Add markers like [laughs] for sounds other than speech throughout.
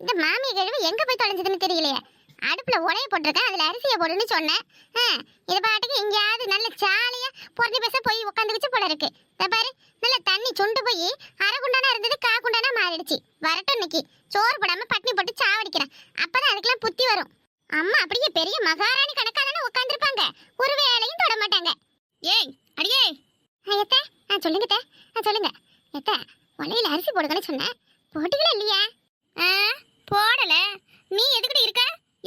இந்த மாமியை கழுவி எங்க போய் தொலைஞ்சதுன்னு தெரியலையே. அடுப்புல உடைய போட்டிருக்கேன் அதுல அரிசியை போடுன்னு சொன்னேன். இது பாட்டுக்கு எங்கேயாவது நல்ல ஜாலியா பொருந்தி பேச போய் உட்காந்து வச்சு போல இருக்கு. பாரு நல்ல தண்ணி சுண்டு போய் அரை குண்டானா இருந்தது கா குண்டானா மாறிடுச்சு. வரட்டும் இன்னைக்கு. சோறு போடாம பட்னி போட்டு சாவடிக்கிறேன். அப்பதான் அதுக்கெல்லாம் புத்தி வரும். அம்மா அப்படியே பெரிய மகாராணி கணக்கான உட்காந்துருப்பாங்க ஒரு வேலையும் தொட மாட்டாங்க. ஏய் அடியே. எத்த? ஆ சொல்லுங்க தே ஆ சொல்லுங்க. எத்த உலையில அரிசி போடுங்கன்னு சொன்னேன். போட்டுக்கல இல்லையா? ஆ? போடல. நீ எதுக்கிட்ட இருக்க?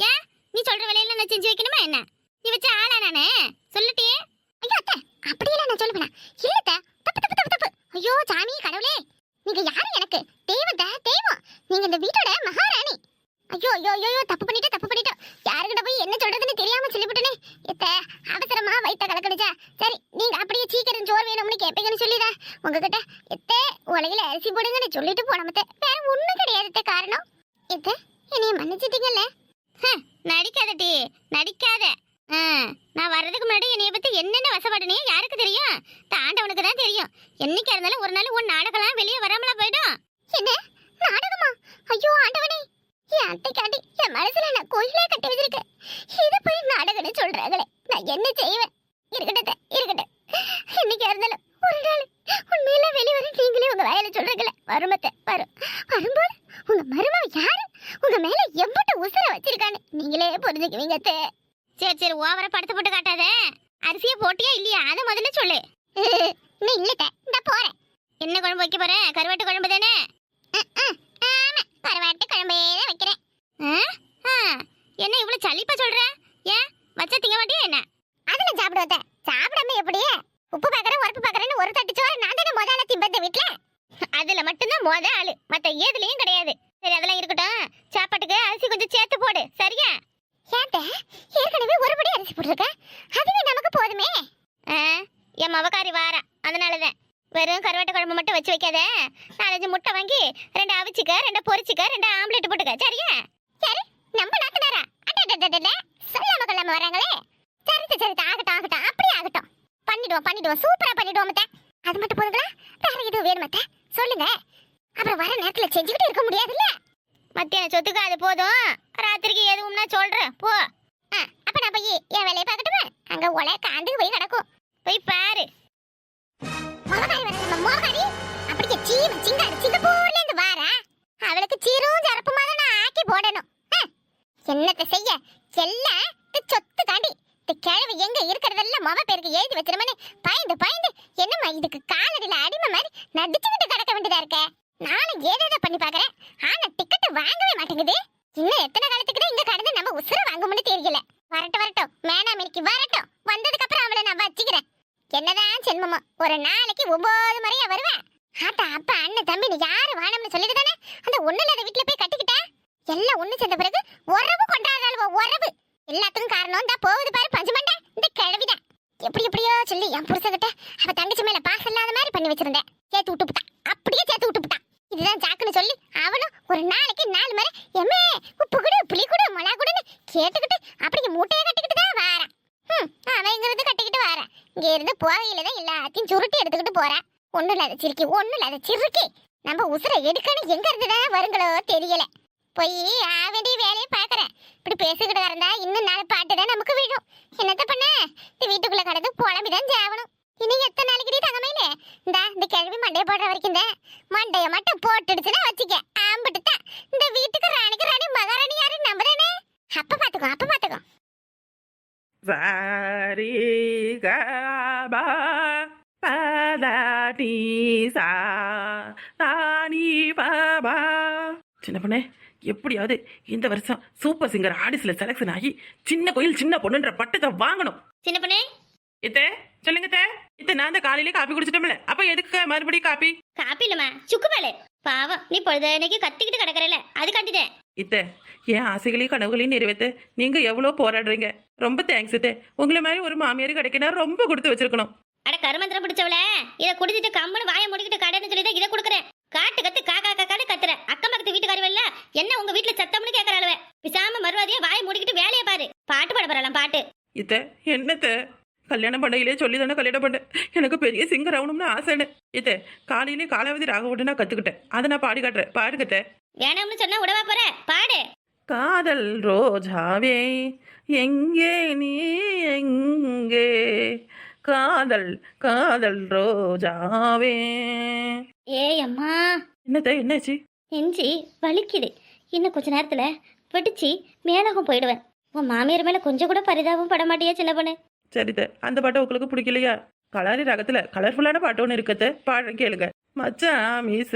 ஏன்? நீ சொல்ற வேலையில நான் செஞ்சு வைக்கணுமா என்ன? நீ வச்ச ஆளா நானே? சொல்லிட்டியே. ஐயோ அத்தை அப்படியெல்லாம் நான் சொல்லுவேனா இல்லத்த தப்பு தப்பு தப்பு தப்பு. ஐயோ சாமி கடவுளே. நீங்க யாரு எனக்கு? தெய்வத்தை தெய்வம். நீங்க இந்த வீட்டோட மகாராணி. ஐயோ ஐயோ ஐயோ தப்பு பண்ணிட்டேன் தப்பு பண்ணிட்டேன் யாருக்கிட்ட போய் என்ன சொல்றதுன்னு தெரியாம சொல்லிவிட்டனே. எத்த அவசரமா வயித்த கலக்கணுச்சா சரி நீங்க அப்படியே சீக்கிரம் சோறு வேணும்னு கேட்பீங்கன்னு சொல்லிடா. உங்ககிட்ட எத்த உலகில அரிசி போடுங்கன்னு சொல்லிட்டு போனமத்த வேற ஒண்ணும் கிடையாதுத்த காரணம்? எத்த என்னைய மன்னிச்சிட்டீங்கல்ல? நடிக்காதடி நடிக்காத நான் வர்றதுக்கு முன்னாடி என்னைய பத்தி என்னென்ன வசப்படனே யாருக்கு தெரியும்? தாண்டவனுக்கு தான் தெரியும். என்னைக்கா இருந்தாலும் ஒரு நாள் உன் நாடகம்லாம் வெளியே வராமலா போயிடும். என்ன? நாடகமா? ஐயோ ஆண்டவனே. என் அட்டைக்காண்டி என் மனசுல நான் கோயிலே கட்டி வச்சிருக்கேன் இத போய் நாடகம்னு சொல்றாங்களே. நான் என்ன செய்வேன்? இருக்கட்டும் இருக்கட்டும். என்னைக்கா இருந்தாலும் ஒரு நாள் உண்மையில வெளியே வர நீங்களே உங்க வாயில சொல்றீங்களே. வருமத்தை வரும். வரும்போது உங்க மேல எம்பட்ட உசுர வச்சிருக்கான்னு நீங்களே புரிஞ்சுக்குவீங்க. சரி சரி ஓவரா படுத்து போட்டு காட்டாத. அரிசியை போட்டியா இல்லையா? அதை முதல்ல சொல்லு. [laughs] இன்னும் இல்லட்ட இந்த போறேன். என்ன குழம்பு வைக்க போறேன் கருவாட்டு குழம்பு தானே? ஆமா கருவாட்டு குழம்பே தான் வைக்கிறேன். என்ன இவ்வளவு சலிப்பா சொல்ற? ஏன்? வச்சா திங்க மாட்டியா என்ன? அதுல சாப்பிடுவத சாப்பிடாம எப்படி உப்பு பாக்குறேன் உரப்பு பாக்குறேன்னு ஒரு தட்டு சோறு நான் தானே முதல்ல திம்பத்த வீட்டுல அதுல மட்டும்தான் முத ஆளு. மத்த எதுலயும் கிடையாது. சரி அதெல்லாம் இருக்கட்டும். சாப்பாட்டுக்கு அரிசி கொஞ்சம் சேர்த்து போடு. சரியா? ஏன்ட்ட ஏற்கனவே ஒரு படி அரிசி போட்டிருக்க. அதுவே நமக்கு போதுமே. என் மவக்காரி வாரா. அதனாலதான். வெறும் கருவாட்டு குழம்பு மட்டும் வச்சு வைக்காத. நாலஞ்சு முட்டை வாங்கி ரெண்டு அவிச்சுக்க ரெண்டு பொரிச்சுக்க ரெண்டு ஆம்லெட் போட்டுக்க. சரியா? சரி நம்ம நாட்டுனாரா அடடடடட. சொல்லாம கொள்ளாம வராங்களே. சரி சரி சரி ஆகட்டும் ஆகட்டும். அப்படியே ஆகட்டும். பண்ணிடுவோம் பண்ணிடுவோம். சூப்பரா பண்ணிடுவோம் மத்த அது மட்டும் போதுங்களா? வேற எதுவும் வேணும் மத்த சொல்லுங்க. அப்புறம் வர நேரத்துல செஞ்சுக்கிட்டு இருக்க முடியாதுல்ல? மத்தியான சொத்துக்கு அது போதும். ராத்திரிக்கு எதுவும்னா சொல்றேன். போ. ஆ, அப்ப நான் போய் என் வேலையை பார்க்கட்டுமா? அங்க உலை காந்து போய் கிடக்கும் போய் பாரு. முகக்காரி வரல நம்ம முகக்காரி அப்படியே சீம சிங்காரி சிங்கப்பூர்ல இருந்து வாரா. அவளுக்கு சீரும் சரப்புமா நான் ஆக்கி போடணும். என்னத்த செய்ய? எல்லாம் இந்த சொத்து காண்டி இந்த கிழவி எங்க இருக்கிறதெல்லாம் முக பேருக்கு எழுதி வச்சிருமேன்னு பயந்து பயந்து என்னம்மா இதுக்கு காலடியில அடிமை மாதிரி நடிச்சுக்கிட்டு கிடக்க வேண்டியதா இருக்க? நானும் ஏதேதோ பண்ணி பாக்குறேன் ஆனா டிக்கெட் வாங்கவே மாட்டேங்குது. இன்னும் எத்தனை காலத்துக்கு தான் இங்க கடந்து நம்ம உசுர வாங்கும்னு தெரியல. வரட்டும் வரட்டும். மேனா மேனிக்கு வரட்டும். வந்ததுக்கு அப்புறம் அவளை நான் வச்சுக்கிறேன். என்னதான் சென்மமா ஒரு நாளைக்கு ஒன்பது முறையா வருவேன். ஆட்டா அப்பா அண்ணன் தம்பி நீ யாரு வாழணும்னு சொல்லிட்டு தானே? அந்த ஒண்ணு இல்லாத வீட்டுல போய் கட்டிக்கிட்டா? எல்லாம் ஒண்ணு சேர்ந்த பிறகு உறவு கொண்டாடுறாளுவோ உறவு. எல்லாத்துக்கும் காரணம் தான் போகுது பாரு பஞ்சமண்டா. இந்த கிழவிதான். எப்படி எப்படியோ சொல்லி என் புருஷகிட்ட அவ தங்கச்சி மேல பாசம் இல்லாத மாதிரி பண்ணி வச்சிருந்தேன். சேர்த்து விட்டு அப்படியே சேர்த்து விட்டுப்புட்டான் இதுதான் ஜாக்குன்னு சொல்லி அவனும் ஒரு நாளைக்கு நாலு முறை எம்மே உப்பு கூட புளி கூட மிளகா கூடன்னு கேட்டுக்கிட்டு அப்படியே மூட்டையை கட்டிக்கிட்டு தான் வாரான். ம் அவன் இங்கிருந்து கட்டிக்கிட்டு வாரேன். இங்கே இருந்து போகையில் தான் எல்லாத்தையும் சுருட்டி எடுத்துக்கிட்டு போகிறேன் ஒன்றும் இல்லாத சிரிக்கி ஒன்றும் இல்லாத சிறுக்கி நம்ம உசுரை எடுக்கணும் எங்க இருந்து தான் வருங்களோ தெரியல. போய் ஆ வேண்டிய வேலையை பார்க்குறேன். இப்படி பேசிக்கிட்டு இருந்தா இன்னும் நாலு பாட்டு தான் நமக்கு பொண்ணே எப்படியாவது இந்த வருஷம் சூப்பர் சிங்கர் ஆடிஸ்ல செலக்ஷன் ஆகி சின்ன கோயில் சின்ன பொண்ணுன்ற பட்டத்தை வாங்கணும். சின்ன பொண்ணு? இத்தே சொல்லுங்க தே இத்த நான் தான் காலையில காப்பி குடிச்சிட்டோம்ல. அப்ப எதுக்கு மறுபடியும் காப்பி? காப்பி இல்லம்மா சுக்கு மேலே பாவம் நீ பொழுதனைக்கு கத்திக்கிட்டு கிடக்குறல அது கட்டிட்டேன். இத்த என் ஆசைகளையும் கனவுகளையும் நிறைவேற்ற நீங்க எவ்வளவு போராடுறீங்க. ரொம்ப தேங்க்ஸ் இத்தே. உங்களை மாதிரி ஒரு மாமியார் கிடைக்கணும் ரொம்ப கொடுத்து வச்சிருக்கணும். அட கருமந்திரம் பிடிச்சவள இத குடிச்சிட்டு கம்முன்னு வாயை முடிக்கிட்டு கடைன்னு சொல்லி தான் இதை கொடுக்குறேன். காட்டு கத்து காக்கா காக்கான்னு கத்துற அக்கம் பக்கத்து வீட்டுக்காரவல்ல என்ன உங்க வீட்டுல சத்தம்னு கேக்குறாளுவ. பிசாம மறுவாதியா வாயை முடிக்கிட்டு வேலையை பாரு. பாட்டு பாட போறலாம் பாட்டு. இத்த என்னத்த? கல்யாணம் பண்ணையிலே சொல்லி தானே கல்யாணம் பண்ணேன். எனக்கு பெரிய சிங்கர் ஆகணும்னு ஆசைன்னு. இத்த காலையிலே காலாவதி ராக விட்டு நான் கத்துக்கிட்டேன். அதை நான் பாடி காட்டுறேன். பாருங்கத்த வேணாம்னு சொன்னா விடவா போற? காதல் ரோஜாவே எங்கே நீ எங்கே? காதல் காதல் ரோஜாவே. ஏய் அம்மா. என்னத்த என்னாச்சு? நெஞ்சி வலிக்குது. இன்னும் கொஞ்ச நேரத்துல வெடிச்சு மேலகம் போயிடுவேன். உன் மாமியார் மேல கொஞ்சம் கூட பரிதாபம் பட மாட்டியா சின்ன பொண்ணு? சரித்த அந்த பாட்டு உங்களுக்கு பிடிக்கலையா? கலாரி ரகத்துல கலர்ஃபுல்லான பாட்டு ஒன்று இருக்கத்த. பாடுறேன் கேளுங்க. மச்சான் மீச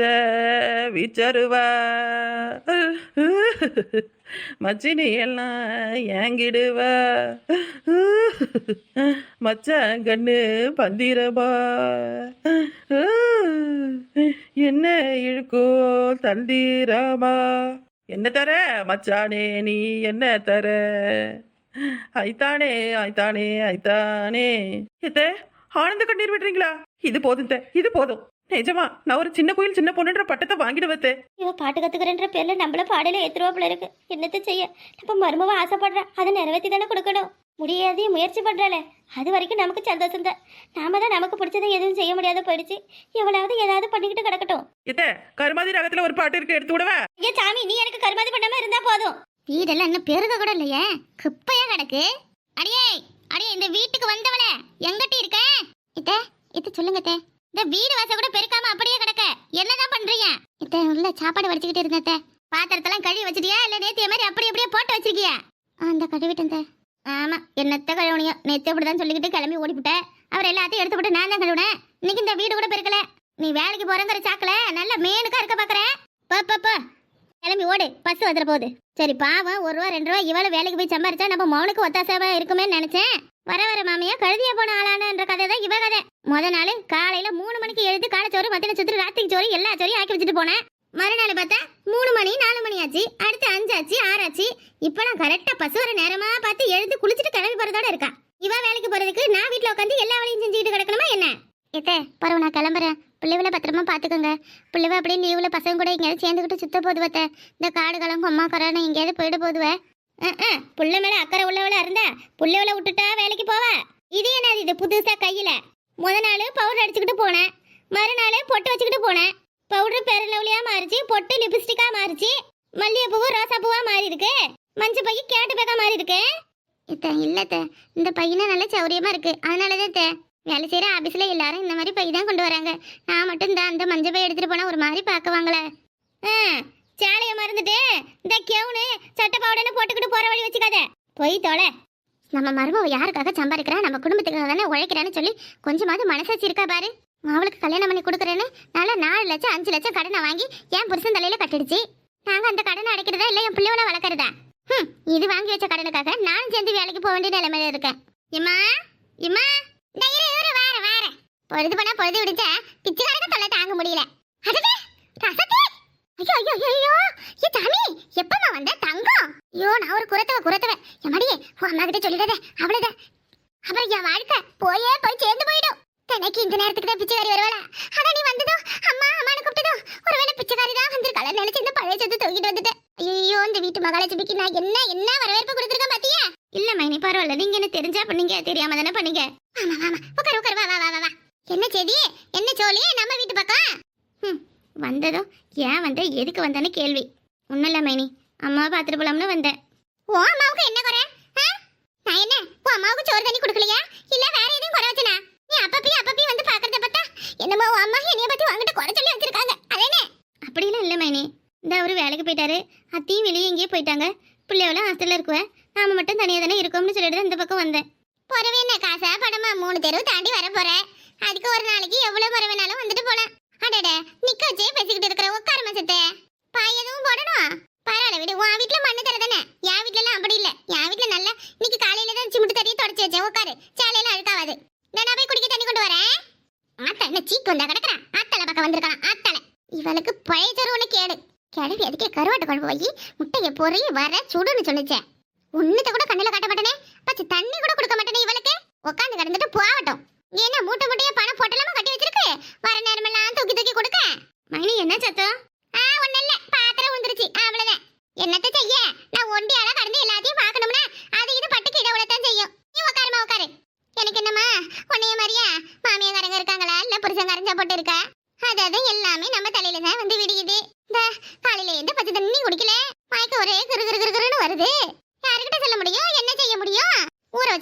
விச்சருவா. மச்சினி எல்லாம் ஏங்கிடுவா. மச்சான் கண்ணு பந்திரபா. என்ன இழுக்கோ தந்திரமா என்ன தர மச்சானே நீ என்ன தர? ஐத்தானே ஐத்தானே ஐத்தானே. எத்த ஆனந்த கண்ணீர் விடுறீங்களா இது போதும் இது போதும். நிஜமா நான் ஒரு சின்ன கோயில் சின்ன பொண்ணுன்ற பட்டத்தை வாங்கிட்டு வத்தே இவ பாட்டு கத்துக்கிறேன்ற பேர்ல நம்மள பாடையில ஏத்துருவாப்புல இருக்கு. என்னத்த செய்ய? நம்ம மருமவ ஆசைப்படுறா. அதை நிறைவேற்றி தானே கொடுக்கணும். முடியாதே முயற்சி பண்றாளே. அது வரைக்கும் நமக்கு சந்தோஷம் தான். நாம தான் நமக்கு பிடிச்சதை எதுவும் செய்ய முடியாத போயிடுச்சு. எவ்வளவு ஏதாவது பண்ணிக்கிட்டு கிடக்கட்டும். எத்த கருமாதி ரகத்துல ஒரு பாட்டு இருக்கு எடுத்து விடவா? ஐயா சாமி நீ எனக்கு கருமாதி பண்ணாம இருந்தா போதும். வீடெல்லாம் இன்னும் பெருக கூட இல்லையே. குப்பையா கிடக்கு. அடியே அடியே இந்த வீட்டுக்கு வந்தவளே. எங்கிட்ட இருக்க? இத்த இத்த சொல்லுங்க அத்தை. இந்த வீடு வாசல் கூட பெருக்காம அப்படியே கிடக்க. என்னதான் பண்றீங்க? இத்த உள்ள சாப்பாடு வடிச்சுக்கிட்டு இருந்தேன். பாத்திரத்தெல்லாம் கழுவி வச்சிட்டியா? இல்ல நேத்திய மாதிரி அப்படி அப்படியே போட்டு வச்சிருக்கியா? அந்த கழுவிட்டேன். ஆமா என்னத்த கழுவுனியோ? நேத்து அப்படிதான் சொல்லிக்கிட்டு கிளம்பி ஓடிவிட்டேன் அவர் எல்லாத்தையும் எடுத்து போட்டு நான் தான் கழுவுனேன். இன்னைக்கு இந்த வீடு கூட பெருக்கல. நீ வேலைக்கு போறங்கிற சாக்கல நல்ல மேனுக்கா இருக்க பாக்குற. போ போ போ. கிளம்பி ஓடு. பஸ் வந்துட போகுது. சரி பாவம் ஒரு ரூபா ரெண்டு ரூபா இவ்வளவு வேலைக்கு போய் சம்பாரிச்சா நம்ம மௌனுக்கு ஒத்தாசவா இருக்குமே நினைச்சேன். வர வர மாமியா கழுதிய போன ஆளானன்ற கதை தான் இவ கதை. முத நாள் காலையில மூணு மணிக்கு எழுதி காலைச்சோறு மத்தின சுத்து ராத்திரி சோறு எல்லா சோறையும் ஆக்கி வச்சுட்டு போனேன். மறுநாள் பார்த்தா மூணு மணி நாலு மணி ஆச்சு அடுத்து அஞ்சாச்சு ஆறாச்சு. இப்ப நான் கரெக்டா பசு வர நேரமா பார்த்து எழுந்து குளிச்சுட்டு கிளம்பி போறதோட இருக்கா. இவ வேலைக்கு போறதுக்கு நான் வீட்டில் உட்காந்து எல்லா வேலையும் செஞ்சுக்கிட்டு கிடக்கணுமா என்ன? எத்தே பரவ நான் கிளம்புறேன். பிள்ளைகளை பத்திரமா பாத்துக்கோங்க பிள்ளைவ அப்படியே லீவ்ல பசங்க கூட எங்கேயாவது சேர்ந்துக்கிட்டு சுத்த போதுவத்த. இந்த காடு கலம் அம்மா கரான எங்கேயாவது போயிட போதுவ. புள்ள மேல அக்கறை உள்ளவளா இருந்தா புள்ளைவள விட்டுட்டா வேலைக்கு போவ? இது என்னது இது புதுசா கையில? முத நாள் பவுடர் அடிச்சுக்கிட்டு போனேன். மறுநாள் பொட்டு வச்சுக்கிட்டு போனேன். பவுடர் பெருளவுலியா மாறிச்சு பொட்டு லிப்ஸ்டிக்கா மாறிச்சு. மல்லிகைப்பூவும் ரோசா பூவா மாறி இருக்கு மஞ்சள் பைய கேட்டு பேக்கா மாறி இருக்கு இத்த இல்லத்த. இந்த பையனா நல்ல சௌரியமா இருக்கு. அதனாலதான் தே. வேலை செய்கிற ஆஃபீஸில் எல்லாரும் இந்த மாதிரி பை தான் கொண்டு வராங்க. நான் மட்டும் இந்த அந்த மஞ்சள் பை எடுத்துகிட்டு போனால் ஒரு மாதிரி பார்க்குவாங்களே ஆ, சேலைய மறந்துட்டு. இந்த கெவுனு சட்டை பவுடர்னு போட்டுக்கிட்டு போற வழி வச்சுக்காத. போய் தொலை. நம்ம மருமவ யாருக்காக சம்பாதிக்கிறா? நம்ம குடும்பத்துக்காக தானே உழைக்கிறான்னு சொல்லி கொஞ்சமாவது மனசாச்சு இருக்கா பாரு. அவளுக்கு கல்யாணம் பண்ணி கொடுக்குறேன்னு நல்லா நாலு லட்சம் அஞ்சு லட்சம் கடனை வாங்கி என் புருஷன் தலையில கட்டிடுச்சு. நாங்க அந்த கடனை அடைக்கிறதா இல்ல என் பிள்ளையோட வளர்க்கறதா? ஹம், இது வாங்கி வச்ச கடனுக்காக நானும் சேர்ந்து வேலைக்கு போக வேண்டிய நிலைமையில இருக்கேன். இம்மா இம்மா. இந்த இரு வார வார பொழுது போனா பொழுது விடுச்சா பிச்சைக்காரங்க தொல்லை தாங்க முடியல. அடடே ரசத்தே ஐயோ ஐயோ ஐயோ ஏ சாமி எப்பமா வந்த தங்கம். ஐயோ நான் ஒரு குரத்தவ குரத்தவ என் உன் அம்மா கிட்ட சொல்லிடாத அவ்வளவுதான். அப்புறம் என் வாழ்க்கை போயே போய் சேர்ந்து போயிடும். தனக்கு இந்த நேரத்துக்கு தான் பிச்சைக்காரி வருவாளா. அதான் நீ வந்ததும் அம்மா அம்மானு கூப்பிட்டதும் ஒருவேளை பிச்சைக்காரி தான் வந்திருக்காள? நினைச்சு இந்த பழைய சொத்து தூக்கிட்டு வந்துட்டேன். ஐயோ இந்த வீட்டு மகாலட்சுமிக்கு நான் என்ன என்ன வரவேற்பு கொடுத்துருக்கேன் பாத்தியா? இல்ல மைனி பரவாயில்ல. நீங்க என்ன தெரிஞ்சா பண்ணீங்க தெரியாம தானே பண்ணீங்க. ஆமா ஆமா உட்காரு உட்காரு. வா வா வா வா என்ன செய்தி என்ன சோழி? நம்ம வீட்டு பக்கம். வந்ததும் ஏன் வந்த? எதுக்கு வந்தேன்னு கேள்வி. ஒன்றும் இல்லை மைனி. அம்மாவை பார்த்துட்டு போலாம்னு வந்தேன். ஓ அம்மாவுக்கு என்ன குறை? நான் என்ன? உன் அம்மாவுக்கு சோறு தண்ணி கொடுக்கலையா? இல்ல வேற எதுவும் குறை வச்சனா? நீ அப்பப்பி அப்பப்பி வந்து பாக்குறத பார்த்தா என்னமோ உன் அம்மா என்னைய பத்தி வாங்கிட்டு குறை சொல்லி வச்சிருக்காங்க. அதேனே அப்படிலாம் இல்லை மைனி. இந்த அவரு வேலைக்கு போயிட்டாரு. அத்தையும் வெளியே எங்கேயோ போயிட்டாங்க. பிள்ளைவெல்லாம் ஹாஸ்டல்ல இருக்குவேன் நாம மட்டும் தனியா தானே இருக்கோம்னு சொல்லிட்டு இந்த பக்கம் வந்தேன். பொறவே என்ன? காசா படமா மூணு தெருவு தாண்டி வர போறேன் அதுக்கு ஒரு நாளைக்கு எவ்வளவு பறவை வேணாலும் வந்துட்டு போலாம். அடட நிக்க வச்சே பேசிக்கிட்டு இருக்கிற உட்கார மசத்தை பாய் எதுவும் போடணும்? பரவாயில்ல விடு உன் வீட்டுல மண்ணு தர தானே? என் வீட்டுல எல்லாம் அப்படி இல்ல. என் வீட்டுல நல்ல இன்னைக்கு காலையில தான் சிமிட்டு தண்ணியை தொடச்சி வச்சேன். உட்காரு சேலையெல்லாம் அழுக்காவாது. நான் போய் குடிக்க தண்ணி கொண்டு வரேன். ஆத்தா என்ன சீக்கு வந்தா கிடக்குறான் ஆத்தலை பக்கம் வந்திருக்கான் ஆத்தலை இவளுக்கு பழைய சோறு ஒண்ணு கேடு கிளவி அதுக்கே கருவாட்டு குழம்பு போய் முட்டையை பொறி வர சுடுன்னு சொல்லிச்சேன் ஒண்ணுத்த கூட கண்ணுல காட்ட மாட்டேனே பச்சை தண்ணி கூட கொடுக்க மாட்டேனே இவளுக்கு உட்காந்து கிடந்துட்டு போகட்டும் நீ என்ன மூட்டை மூட்டையா பணம் பொட்டலாமா கட்டி வச்சிருக்கு வர நேரமெல்லாம் தூக்கி தூக்கி கொடுக்க மைனி என்ன சத்தம் ஆ ஒண்ணு இல்ல பாத்திரம் வந்துருச்சு அவ்வளவுதான் என்னத்த செய்ய நான் ஒண்டியால கடந்து எல்லாத்தையும் பார்க்கணும்னா அது இது பட்டு கீழே விழத்தான் செய்யும் நீ உட்காருமா உட்காரு எனக்கு என்னம்மா உன்னைய மாதிரியா மாமியாக்காரங்க இருக்காங்களா இல்ல புருஷங்காரன் சாப்பாட்டு இருக்கா அதாவது எல்லாமே நம்ம தலையில தான் வந்து விடியுது இந்த காலையில இருந்து பச்சை தண்ணி குடிக்கல மயக்க ஒரே கிரு கிரு கிரு கிருன்னு வருது யாருக்கிட்ட சொல்ல முடியும் என்ன செய்ய முடியும்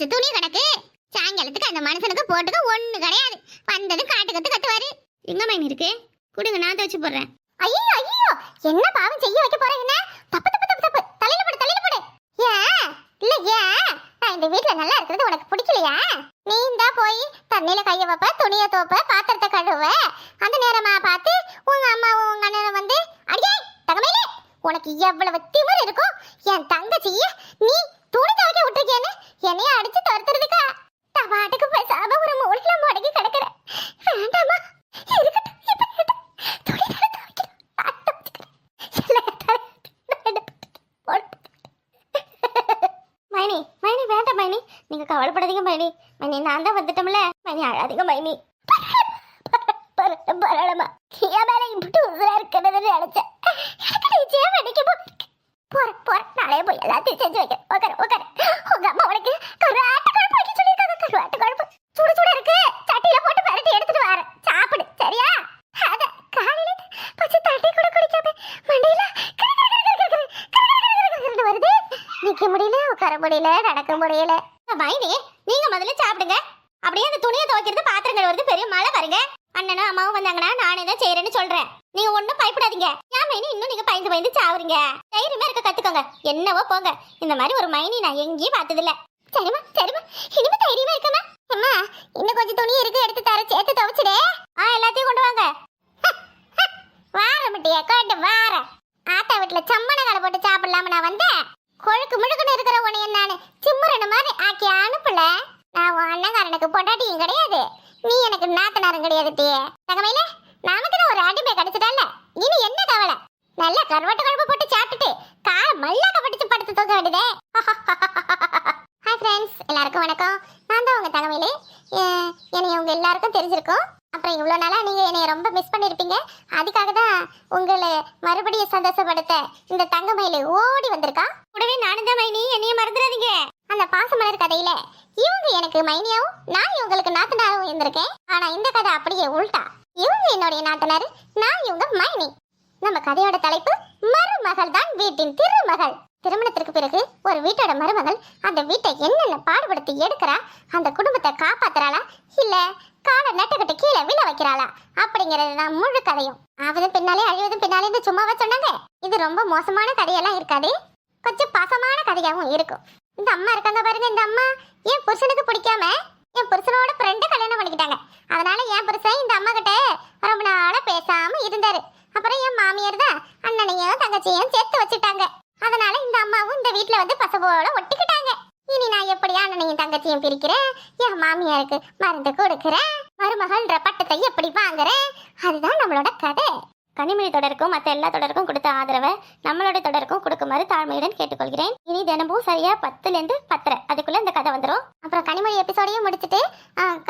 வச்ச துணி கிடக்கு. சாயங்காலத்துக்கு அந்த மனுஷனுக்கு போட்டுக்க ஒண்ணு கிடையாது. வந்தது காட்டு கத்து கத்துவாரு எங்க மைன் இருக்கு? கொடுங்க நான் துவச்சு போடுறேன். ஐயோ ஐயோ என்ன பாவம் செய்ய வைக்க போற என்ன? தப்பு தப்பு தப்பு தப்பு. தலையில போடு தலையில போடு. ஏன் இல்ல ஏன் நான் இந்த வீட்ல நல்லா இருக்கிறது உனக்கு பிடிக்கலையா? நீ இந்தா போய் தண்ணியில கைய வைப்ப துணியை தோப்ப பாத்திரத்தை கழுவ. அந்த நேரமா பார்த்து உங்க அம்மா உங்க அண்ணன் வந்து அடியே தங்கமேலே உனக்கு எவ்வளவு திமிர் இருக்கும் என் தங்கச்சிய நீ எல்லாத்தையும் செஞ்சு வைக்க. உட்கார் உட்கார் உங்க அம்மா உனக்கு கருவாட்டு குழம்பு வைக்க சொல்லியிருக்காங்க. கருவாட்டு குழம்பு சுட சுட இருக்கு. சட்டியில போட்டு பரட்டி எடுத்துட்டு வரேன் சாப்பிடு சரியா? அத காலையில பச்சை தட்டி கூட குடிக்காம மண்டையில வருது. நிக்க முடியல உட்கார முடியல நடக்க முடியல. மைனி நீங்க முதல்ல சாப்பிடுங்க. அப்படியே அந்த துணியை துவைக்கிறது பாத்திரங்கள் வருது. பெரிய மழை பாருங்க. அண்ணனும் அம்மாவும் வந்தாங்கன்னா நானே தான் செய்யறேன்னு சொல்றேன். நீங்க ஒண்ணும் பயப்படாதீங்க. ஏன் மைனி இன்னும் நீங்க பயந்து பயந்து சாவுறீங்க. தைரியமா இருக்க கத்துக்கோங்க. என்னவோ போங்க. இந்த மாதிரி ஒரு மைனி நான் எங்கேயும் பார்த்ததில்ல. சரிமா சரிமா இனிமே தைரியமா இருக்கமா அம்மா இன்னும் கொஞ்சம் துணி இருக்கு எடுத்து தர சேர்த்து துவைச்சிடு. ஆ எல்லாத்தையும் கொண்டு வாங்க. [laughs] வார முட்டியா கொண்டு வார. ஆத்தா வீட்டுல சம்மண காலை போட்டு சாப்பிடலாம நான் வந்தேன். கொழுக்கு முழுக்குன்னு இருக்கிற உனைய நானு சிம்மரன மாதிரி ஆக்கி அனுப்பல. நான் உன் அண்ணங்காரனுக்கு பொண்டாட்டியும் கிடையாது. நீ எனக்கு நாத்தனாரும் கிடையாது டியே தகமையில நமக்கு தான் ஒரு அடிமை கிடைச்சு இனி என்ன கவலை நல்ல கருவாட்டு குழம்பு போட்டு சாப்பிட்டுட்டு கால மல்லாக்க படிச்சு படுத்து தூக்க வேண்டியதே ஹாய் ஃப்ரெண்ட்ஸ் எல்லாருக்கும் வணக்கம் நான் தான் உங்க தகமையிலே என்னை உங்க எல்லாருக்கும் அப்புறம் இவ்வளோ நாளாக நீங்கள் என்னை ரொம்ப மிஸ் பண்ணியிருப்பீங்க அதுக்காக தான் உங்களை மறுபடியும் சந்தோஷப்படுத்த இந்த தங்கமயிலு ஓடி வந்திருக்கா. கூடவே நானும் தான் மைனி. என்னைய மறந்துடாதீங்க. அந்த பாசமலர் கதையில இவங்க எனக்கு மைனியாவும் நான் இவங்களுக்கு நாத்தனாரும் இருந்திருக்கேன். ஆனா இந்த கதை அப்படியே உள்டா இவங்க என்னுடைய நாத்தனார் நான் இவங்க மைனி. நம்ம கதையோட தலைப்பு மருமகள் தான் வீட்டின் திருமகள். திருமணத்திற்கு பிறகு ஒரு வீட்டோட மருமகள் அந்த வீட்டை என்னென்ன பாடுபடுத்தி எடுக்கிறா? அந்த குடும்பத்தை காப்பாத்துறாளா? இல்ல காலை நட்டுக்கிட்டு கீழே விழ வைக்கிறாளா? அப்படிங்கிறது தான் முழு கதையும். ஆவதும் பின்னாலே அழிவதும் பின்னாலே சும்மாவா சொன்னாங்க? இது ரொம்ப மோசமான கதையெல்லாம் இருக்காது. கொஞ்சம் பாசமான கதையாகவும் இருக்கும். இந்த அம்மா இருக்காங்க பாருங்க இந்த அம்மா. என் புருஷனுக்கு பிடிக்காம என் புருஷனோட ஃப்ரெண்டை கல்யாணம் பண்ணிக்கிட்டாங்க. அதனால என் புருஷன் இந்த அம்மா கிட்ட ரொம்ப நாளா பேசாம இருந்தாரு. அப்புறம் என் மாமியார் தான் அண்ணனையும் தங்கச்சியும் சேர்த்து வச்சுட்டாங்க அதனால இந்த அம்மாவும் இந்த வீட்ல வந்து பசவோட ஒட்டிக்கிட்டாங்க. இனி நான் எப்படியா அண்ணனையும் தங்கச்சியும் பிரிக்கிறேன்? என் மாமியாருக்கு மருந்து கொடுக்கிறேன். மருமகள்ன்ற பட்டத்தை எப்படி வாங்குறேன்? அதுதான் நம்மளோட கதை. கனிமொழி தொடருக்கும் மற்ற எல்லா தொடருக்கும் கொடுத்த ஆதரவை நம்மளோட தொடருக்கும் கொடுக்குமாறு தாழ்மையுடன் கேட்டுக்கொள்கிறேன். இனி தினமும் சரியா பத்துலேருந்து பத்தரை. அதுக்குள்ள இந்த கதை வந்துடும் அப்புறம் கனிமொழி எபிசோடையும் முடிச்சுட்டு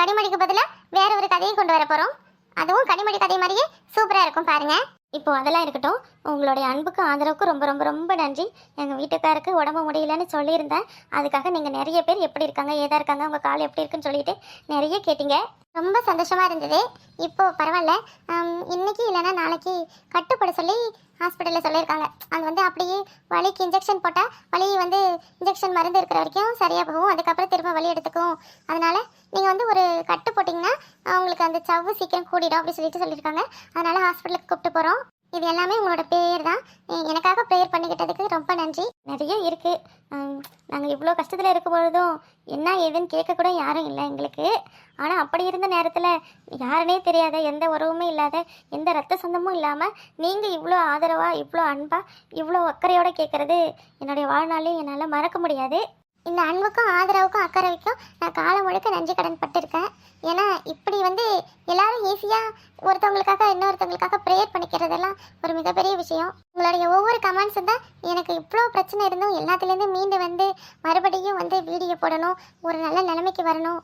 கனிமொழிக்கு பதிலாக வேற ஒரு கதையை கொண்டு வர போகிறோம் அதுவும் கனிமொழி கதை மாதிரியே சூப்பராக இருக்கும் பாருங்க. இப்போ அதெல்லாம் இருக்கட்டும். உங்களுடைய அன்புக்கும் ஆதரவுக்கும் ரொம்ப ரொம்ப ரொம்ப நன்றி. எங்கள் வீட்டுக்காருக்கு உடம்பு முடியலன்னு சொல்லியிருந்தேன். அதுக்காக நீங்கள் நிறைய பேர் எப்படி இருக்காங்க ஏதா இருக்காங்க உங்கள் கால் எப்படி இருக்குன்னு சொல்லிட்டு நிறைய கேட்டீங்க. ரொம்ப சந்தோஷமாக இருந்தது. இப்போது பரவாயில்ல. இன்றைக்கி இன்னைக்கு இல்லைன்னா நாளைக்கு கட்டுப்பட சொல்லி ஹாஸ்பிட்டலில் சொல்லியிருக்காங்க. அது வந்து அப்படியே வலிக்கு இன்ஜெக்ஷன் போட்டால் வலி வந்து இன்ஜெக்ஷன் மருந்து இருக்கிற வரைக்கும் சரியாக போகும். அதுக்கப்புறம் திரும்ப வலி எடுத்துக்கும். அதனால் நீங்கள் வந்து ஒரு கட்டு போட்டிங்கன்னா உங்களுக்கு அந்த சவ்வு சீக்கிரம் கூடிடும் அப்படி சொல்லிட்டு சொல்லியிருக்காங்க. அதனால ஹாஸ்பிட்டலுக்கு கூப்பிட்டு போகிறோம் இது எல்லாமே உங்களோட பேர் தான் எனக்காக ப்ரேயர் பண்ணிக்கிட்டதுக்கு ரொம்ப நன்றி. நிறைய இருக்குது நாங்கள் இவ்வளோ கஷ்டத்தில் இருக்கும் பொழுதும் என்ன ஏதுன்னு கேட்கக்கூட யாரும் இல்லை எங்களுக்கு. ஆனால் அப்படி இருந்த நேரத்தில் யாருனே தெரியாத எந்த உறவுமே இல்லாத எந்த ரத்த சொந்தமும் இல்லாமல் நீங்கள் இவ்வளோ ஆதரவாக இவ்வளோ அன்பாக இவ்வளோ அக்கறையோடு கேட்குறது என்னுடைய வாழ்நாளையும் என்னால் மறக்க முடியாது. இந்த அன்புக்கும் ஆதரவுக்கும் அக்கறவைக்கும் நான் காலம் முழுக்க நன்றி கடன் பட்டிருக்கேன். ஏன்னா இப்படி வந்து எல்லாரும் ஈஸியாக ஒருத்தவங்களுக்காக இன்னொருத்தவங்களுக்காக ப்ரேயர் பண்ணிக்கிறதெல்லாம் ஒரு மிகப்பெரிய விஷயம். உங்களுடைய ஒவ்வொரு கமெண்ட்ஸும் தான் எனக்கு இவ்வளோ பிரச்சனை இருந்தும் எல்லாத்துலேருந்து மீண்டு வந்து மறுபடியும் வந்து வீடியோ போடணும் ஒரு நல்ல நிலைமைக்கு வரணும்.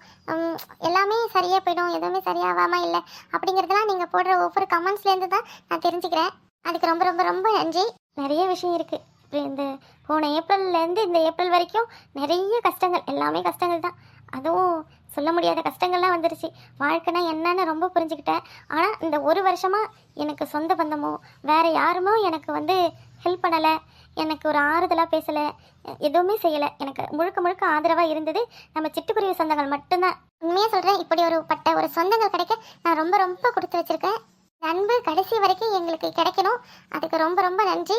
எல்லாமே சரியாக போயிடும் எதுவுமே சரியாகாமல் இல்லை. அப்படிங்கிறதெல்லாம் நீங்கள் போடுற ஒவ்வொரு கமெண்ட்ஸ்லேருந்து தான் நான் தெரிஞ்சுக்கிறேன். அதுக்கு ரொம்ப ரொம்ப ரொம்ப நன்றி. நிறைய விஷயம் இருக்குது இந்த போன ஏப்ரல்லேருந்து இந்த ஏப்ரல் வரைக்கும் நிறைய கஷ்டங்கள் எல்லாமே கஷ்டங்கள் தான். அதுவும் சொல்ல முடியாத கஷ்டங்கள்லாம் வந்துருச்சு. வாழ்க்கைனா என்னன்னு ரொம்ப புரிஞ்சுக்கிட்டேன். ஆனால் இந்த ஒரு வருஷமாக எனக்கு சொந்த பந்தமோ வேறு யாருமோ எனக்கு வந்து ஹெல்ப் பண்ணலை. எனக்கு ஒரு ஆறுதலாக பேசலை. எதுவுமே செய்யலை. எனக்கு முழுக்க முழுக்க ஆதரவாக இருந்தது நம்ம சிட்டுக்குருவி சொந்தங்கள் மட்டும்தான். உண்மையாக சொல்கிறேன் இப்படி ஒரு பட்ட ஒரு சொந்தங்கள் கிடைக்க நான் ரொம்ப ரொம்ப கொடுத்து வச்சிருக்கேன். நண்பு கடைசி வரைக்கும் எங்களுக்கு கிடைக்கணும். அதுக்கு ரொம்ப ரொம்ப நன்றி.